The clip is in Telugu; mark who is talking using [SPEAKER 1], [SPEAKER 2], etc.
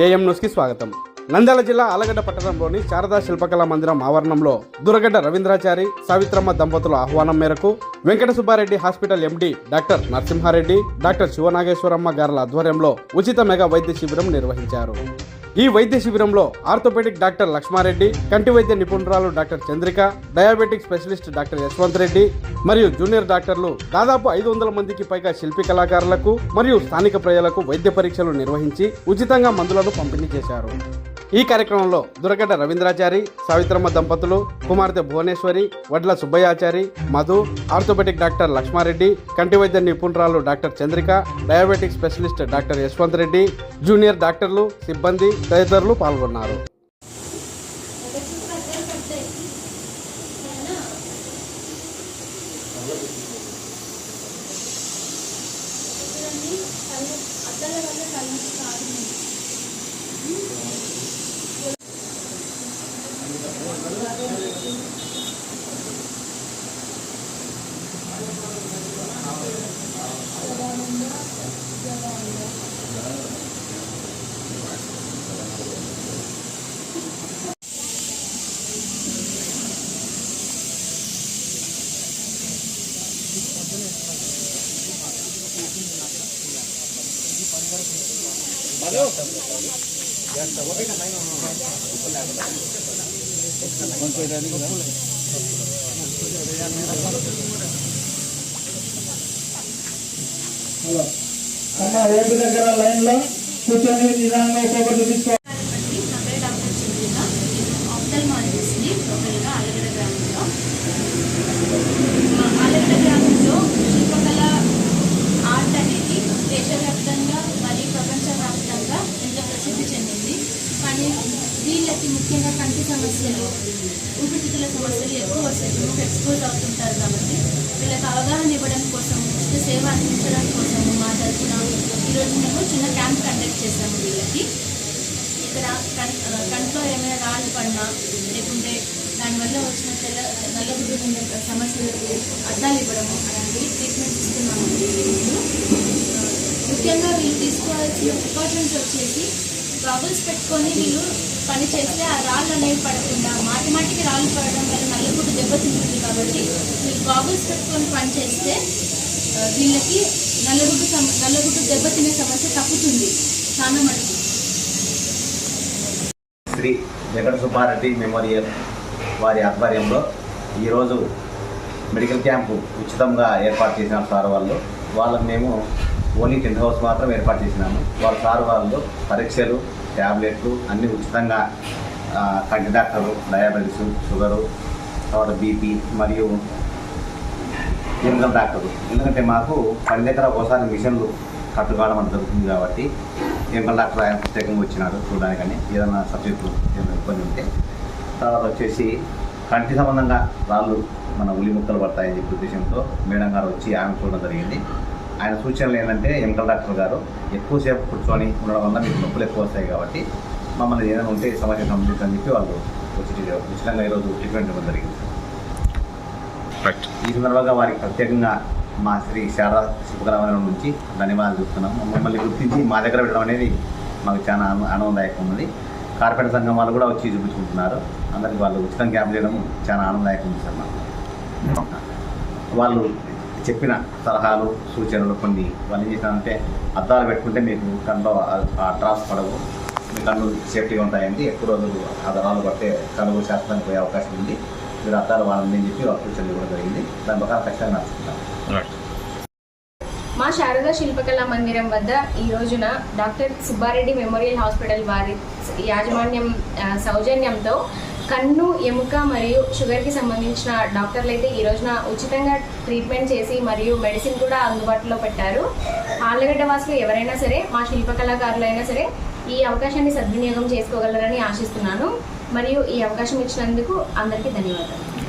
[SPEAKER 1] ఏఎం న్యూస్కి స్వాగతం. నంద్యాల జిల్లా ఆలగడ్డ పట్టణంలోని శారదా శిల్పకళా మందిరం ఆవరణంలో దురగడ్డ రవీంద్రాచారి సావిత్రమ్మ దంపతుల ఆహ్వానం మేరకు Venkata Subbareddy hospital MD doctor Narasimhareddy doctor Sivanageswaramma గారుల ఆధ్వర్యంలో ఉచిత మెగా వైద్య శిబిరం నిర్వహించారు. ఈ వైద్య శిబిరంలో ఆర్థోపెడిక్ డాక్టర్ లక్ష్మారెడ్డి కంటి వైద్య నిపుణురాలు doctor Chandrika diabetic specialist doctor Yashwant Reddy మరియు జూనియర్ డాక్టర్లు దాదాపు ఐదు వందల మందికి పైగా శిల్పి కళాకారులకు మరియు స్థానిక ప్రజలకు వైద్య పరీక్షలు నిర్వహించి ఉచితంగా మందులను పంపిణీ చేశారు. ఈ కార్యక్రమంలో దురగడ్డ రవీంద్రాచారి సావిత్రమ్మ దంపతులు కుమార్తె భువనేశ్వరి వడ్ల సుబ్బయ్యాచారి మధు ఆర్థోపెటిక్ డాక్టర్ లక్ష్మారెడ్డి కంటి వైద్య నిపుణురాలు doctor Chandrika diabetic specialist doctor Yashwant Reddy junior డాక్టర్లు సిబ్బంది తదితరులు పాల్గొన్నారు.
[SPEAKER 2] హలో అమ్మ రోడ్డు దగ్గర లైన్ లో కూర్చొని నిదానంగా ఒక్కొక్కటి
[SPEAKER 3] వీళ్ళకి ముఖ్యంగా కంటి సమస్యలు ఊపిరితిత్తుల సమస్యలు ఎక్కువ వస్తాయి. ఎక్స్పోజ్ అవుతుంటారు కాబట్టి వీళ్ళకి అవగాహన ఇవ్వడం కోసం ఉచిత సేవ అందించడం కోసం మా తరఫున ఈరోజు మేము చిన్న క్యాంప్ కండక్ట్ చేశాము వీళ్ళకి. ఇక్కడ కం- కంట్లో ఏమైనా రాళ్ళు పడినా లేకుంటే దానివల్ల వచ్చిన తెల్ల నల్లగుడ్డు ఉండే సమస్యలకు అద్దాలు ఇవ్వడము అలాంటి ట్రీట్మెంట్ ఇస్తున్నాము. ముఖ్యంగా వీళ్ళు తీసుకోవాల్సిన ప్రికాషన్స్ వచ్చేసి గాగుల్స్ పెట్టుకొని వీళ్ళు పని చేస్తే ఆ రాళ్ళు అనేవి పడకుండా మాటి మాటికి రాళ్ళు పడడం వల్ల నల్లగుడ్డు దెబ్బతింటుంది కాబట్టి మీరు గాగుల్స్ పెట్టుకొని పని చేస్తే వీళ్ళకి నల్లగుడ్డు సమ నల్లగుడ్డు దెబ్బతినే సమస్య తప్పుతుంది. చాలా మటుకు
[SPEAKER 4] శ్రీ వెంకట సుబ్బారెడ్డి మెమోరియల్ వారి ఆధ్వర్యంలో ఈరోజు మెడికల్ క్యాంపు ఉచితంగా ఏర్పాటు చేసిన సార్ వాళ్ళు. వాళ్ళకు మేము ఓన్లీ టెంట్ హౌస్ మాత్రం ఏర్పాటు చేసినాము. వాళ్ళ సార్ వాళ్ళు పరీక్షలు ట్యాబ్లెట్లు అన్నీ ఉచితంగా కంటి డాక్టర్లు డయాబెటీస్ షుగరు తర్వాత బీపీ మరియు ఎన్నికల డాక్టర్లు ఎందుకంటే మాకు పని దగ్గర ఒకసారి మిషన్లు కట్టుకోవడం అంత జరుగుతుంది కాబట్టి ఎన్నికల డాక్టర్ ఆయన ప్రత్యేకంగా వచ్చినాడు చూడడానికని. ఏదైనా సబ్జెక్టు ఏమైనా ఇబ్బంది ఉంటే. తర్వాత వచ్చేసి కంటి సంబంధంగా రాళ్ళు మన ఉలి ముక్కలు పడతాయని చెప్పి ఉద్దేశంతో మేడం గారు వచ్చి ఆమె చూడడం జరిగింది. ఆయన సూచనలు ఏంటంటే ఎన్నికల డాక్టర్ గారు ఎక్కువసేపు కూర్చొని ఉండడం వల్ల మీకు నొప్పులు ఎక్కువ వస్తాయి కాబట్టి మమ్మల్ని ఏదైనా ఉంటే సమస్య సంబంధించని చెప్పి వాళ్ళు వచ్చి ఉచితంగా ఈరోజు ట్రీట్మెంట్ ఇవ్వడం జరిగింది. ఈ సందర్భంగా వారికి ప్రత్యేకంగా మా శ్రీ శారదా శిల్పకళామందిరం నుంచి ధన్యవాదాలు చెప్తున్నాం మమ్మల్ని గుర్తించి మా దగ్గర పెట్టడం అనేది మాకు చాలా ఆనంద- ఆనందదాయకం ఉన్నది. కార్పొరేట్ సంఘం వాళ్ళు కూడా వచ్చి చూపించుకుంటున్నారు. అందరికి వాళ్ళు ఉచితం క్యాంప్ చేయడం చాలా ఆనందదాయకం ఉంది సార్ మాకు. వాళ్ళు చెప్పిన సలహాలు సూచనలు కొన్ని వాళ్ళు ఏం చేసినారంటే అద్దాలు పెట్టుకుంటే మీకు కళ్ళు ఆ డ్రాప్స్ పడవు. మీ కళ్ళు సేఫ్టీగా ఉంటాయండి. ఎక్కువ రోజులు ఆ దళాలు పడితే కళ్ళు శాస్త్రానికి పోయే అవకాశం ఉంది. మీరు అద్దాలు వాడండి అని చెప్పి వాళ్ళు సూచనలు ఇవ్వడం జరిగింది. దాని ప్రకారం ఖచ్చితంగా నడుచుకుంటాం.
[SPEAKER 5] మా శారదా శిల్పకళా మందిరం వద్ద ఈ రోజున డాక్టర్ సుబ్బారెడ్డి మెమోరియల్ హాస్పిటల్ వారి యాజమాన్యం సౌజన్యంతో కన్ను ఎముక మరియు షుగర్కి సంబంధించిన డాక్టర్లు అయితే ఈ రోజున ఉచితంగా ట్రీట్మెంట్ చేసి మరియు మెడిసిన్ కూడా అందుబాటులో పెట్టారు. ఆళ్ళగడ్డ వాసులు ఎవరైనా సరే మా శిల్పకళాకారులు అయినా సరే ఈ అవకాశాన్ని సద్వినియోగం చేసుకోగలరని ఆశిస్తున్నాను. మరియు ఈ అవకాశం ఇచ్చినందుకు అందరికీ ధన్యవాదాలు.